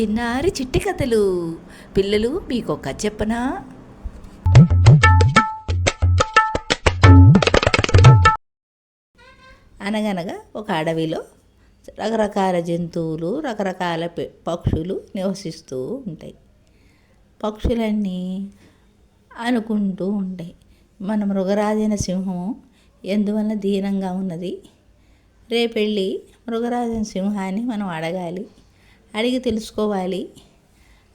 చిన్నారి చిట్టి కథలు. పిల్లలు మీకు ఒక చెప్పనా? అనగనగా ఒక అడవిలో రకరకాల జంతువులు రకరకాల పె- పక్షులు నివసిస్తూ ఉంటాయి. పక్షులన్నీ అనుకుంటూ ఉంటాయి. మన మృగరాజైన సింహం ఎందువల్ల దీనంగా ఉన్నది? రేపెళ్ళి మృగరాజైన సింహాన్ని మనం అడగాలి. అడిగి తెలుసుకోవాలి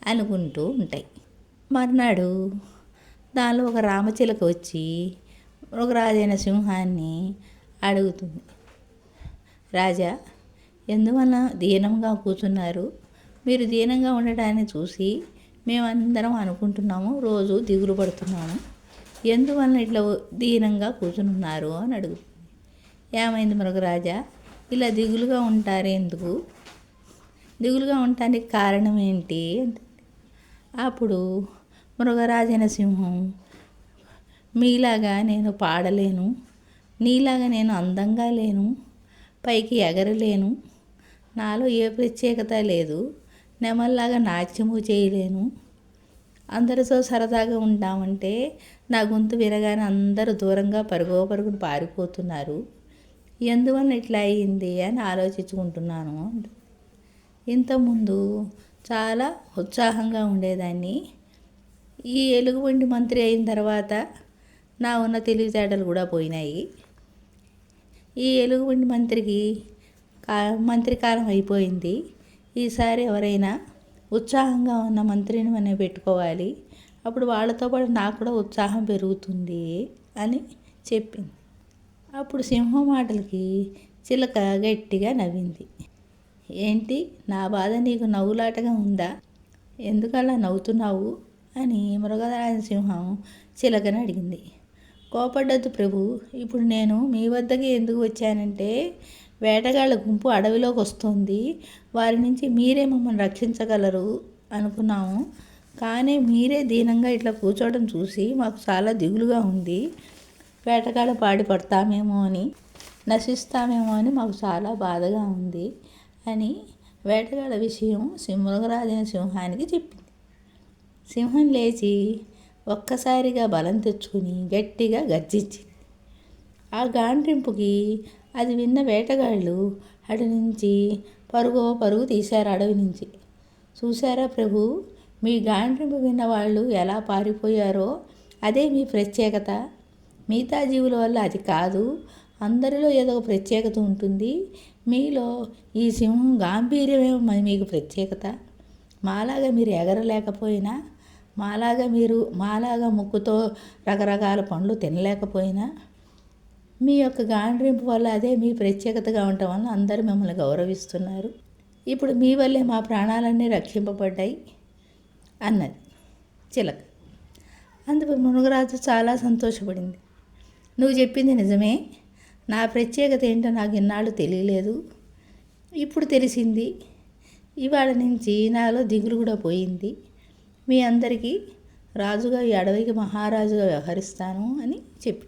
అనుకుంటూ ఉంటాయి. మర్నాడు దానిలో ఒక రామచిలక వచ్చి మృగరాజైన సింహాన్ని అడుగుతుంది. రాజా ఎందువల్ల దీనంగా కూర్చున్నారు? మీరు దీనంగా ఉండటాన్ని చూసి మేమందరం అనుకుంటున్నాము రోజు దిగులు పడుతున్నాము. ఎందువల్ల ఇట్లా దీనంగా కూర్చున్నారు అని అడుగుతుంది. ఏమైంది మృగరాజా ఇలా దిగులుగా ఉంటారు ఎందుకు దిగులుగా ఉండటానికి కారణం ఏంటి? అప్పుడు మృగరాజన సింహం మీలాగా నేను పాడలేను నీలాగా నేను అందంగా లేను పైకి ఎగరలేను నాలో ఏ ప్రత్యేకత లేదు నెమల్లాగా నాట్యము చేయలేను. అందరితో సరదాగా ఉంటామంటే నా గొంతు వినగానే అందరూ దూరంగా పరుగో పరుగును పారిపోతున్నారు. ఎందువల్ల ఇట్లా అయ్యింది అని ఆలోచించుకుంటున్నాను ఇంతకుముందు చాలా ఉత్సాహంగా ఉండేదాన్ని. ఈ ఎలుగుబంటి మంత్రి అయిన తర్వాత నా ఉన్న తెలివితేటలు కూడా పోయినాయి. ఈ ఎలుగుబంటి మంత్రికి కా మంత్రి కాలం అయిపోయింది. ఈసారి ఎవరైనా ఉత్సాహంగా ఉన్న మంత్రిని మనం పెట్టుకోవాలి. అప్పుడు వాళ్ళతో పాటు నాకు కూడా ఉత్సాహం పెరుగుతుంది అని చెప్పింది. అప్పుడు సింహం మాటలకి చిలక గట్టిగా నవ్వింది. ఏంటి? నా బాధ నీకు నవ్వులాటగా ఉందా? ఎందుకలా నవ్వుతున్నావు? అని మృగరాజ సింహం చిలకని అడిగింది. కోపడ్డద్దు ప్రభు ఇప్పుడు నేను మీ వద్దకి ఎందుకు వచ్చానంటే వేటగాళ్ళ గుంపు అడవిలోకి వస్తుంది. వారి నుంచి మీరే మమ్మల్ని రక్షించగలరు అనుకున్నాము. కానీ మీరే దీనంగా ఇట్లా కూర్చోవడం చూసి మాకు చాలా దిగులుగా ఉంది. వేటగాళ్ళ పాడి పడతామేమో అని నశిస్తామేమో అని మాకు చాలా బాధగా ఉంది. అని వేటగాళ్ళ విషయం సింహరాజైన సింహానికి చెప్పింది. సింహం లేచి ఒక్కసారిగా బలం తెచ్చుకుని గట్టిగా గర్జించింది. ఆ గాండ్రింపుకి అది విన్న వేటగాళ్ళు అటు నుంచి పరుగు పరుగు తీశారు అడవి నుంచి. చూశారా ప్రభు మీ గాండ్రింపు విన్న వాళ్ళు ఎలా పారిపోయారో అదే మీ ప్రత్యేకత. మిగతా జీవుల వల్ల అది కాదు అందరిలో ఏదో ఒక ప్రత్యేకత ఉంటుంది మీలో ఈ సింహం గాంభీర్యమే మీకు ప్రత్యేకత? మాలాగా మీరు ఎగరలేకపోయినా మాలాగా మీరు మాలాగా ముక్కుతో రకరకాల పండ్లు తినలేకపోయినా మీ యొక్క గాండ్రింపు వల్ల అదే మీ ప్రత్యేకతగా ఉండటం వల్ల అందరూ మిమ్మల్ని గౌరవిస్తున్నారు. ఇప్పుడు మీ వల్లే మా ప్రాణాలన్నీ రక్షింపబడ్డాయి అన్నది చిలక. అందుకు మునుగరాజు చాలా సంతోషపడింది. నువ్వు చెప్పింది నిజమే. నా ప్రత్యేకత ఏంటో నాకు ఇన్నాళ్ళు తెలియలేదు. ఇప్పుడు తెలిసింది. ఇవాళ నుంచి నాలో దిగులు కూడా పోయింది. మీ అందరికీ రాజుగా ఈ అడవికి మహారాజుగా వ్యవహరిస్తాను అని చెప్పి